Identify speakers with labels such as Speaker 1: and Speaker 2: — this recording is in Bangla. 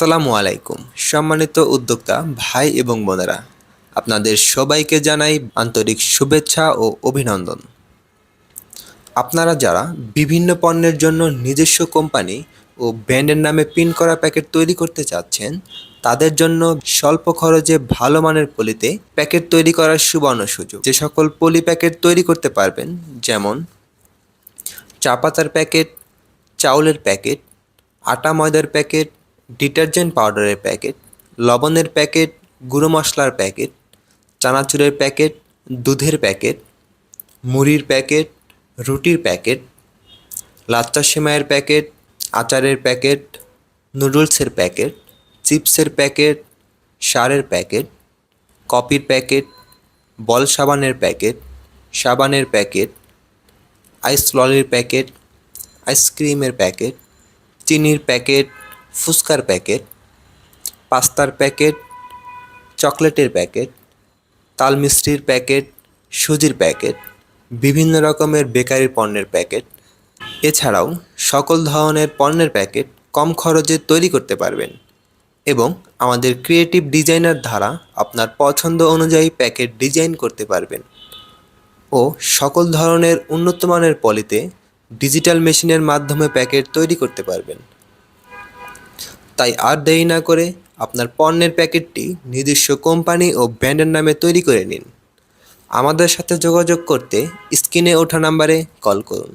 Speaker 1: আসসালামু আলাইকুম, সম্মানিত উদ্যোক্তা, ভাই এবং বোনেরা। আপনাদের সবাইকে জানাই আন্তরিক শুভেচ্ছা ও অভিনন্দন। আপনারা যারা বিভিন্ন পণ্যের জন্য নিজস্ব কোম্পানি ও ব্র্যান্ডের নামে প্রিন্ট করা প্যাকেট তৈরি করতে চাচ্ছেন, তাদের জন্য স্বল্প খরচে ভালো মানের পলিতে প্যাকেট তৈরি করার সুবর্ণ সুযোগ। যে সকল পলি প্যাকেট তৈরি করতে পারবেন, যেমন চা পাতার প্যাকেট, চাউলের প্যাকেট, আটা ময়দার প্যাকেট ডিটারজেন্ট পাউডারের প্যাকেট, লবণের প্যাকেট, গুঁড়ো মশলার প্যাকেট, চানাচুরের প্যাকেট, দুধের প্যাকেট, মুড়ির প্যাকেট, রুটির প্যাকেট, লাচ্চা সেমাইয়ের প্যাকেট, আচারের প্যাকেট, নুডলসের প্যাকেট, চিপসের প্যাকেট, সারের প্যাকেট কপির প্যাকেট, বল সাবানের প্যাকেট সাবানের প্যাকেট, আইস ললির প্যাকেট, আইসক্রিমের প্যাকেট, চিনির প্যাকেট ফুচকার প্যাকেট, পাস্তার প্যাকেট, চকলেটের প্যাকেট, তাল মিষ্টির প্যাকেট, সুজির প্যাকেট, বিভিন্ন রকমের বেকারি পণ্যের প্যাকেট। এছাড়াও সকল ধরনের পণ্যের প্যাকেট কম খরচে তৈরি করতে পারবেন এবং আমাদের ক্রিয়েটিভ ডিজাইনার দ্বারা আপনার পছন্দ অনুযায়ী প্যাকেট ডিজাইন করতে পারবেন। ও সকল ধরনের উন্নত মানের পলিতে ডিজিটাল মেশিনের মাধ্যমে প্যাকেট তৈরি করতে পারবেন। তাই আর দেরি না করে আপনার পণ্যের প্যাকেটটি নিজস্ব কোম্পানি ও ব্র্যান্ডের নামে তৈরি করে নিন। আমাদের সাথে যোগাযোগ করতে স্ক্রিনে ওঠা নাম্বারে কল করুন।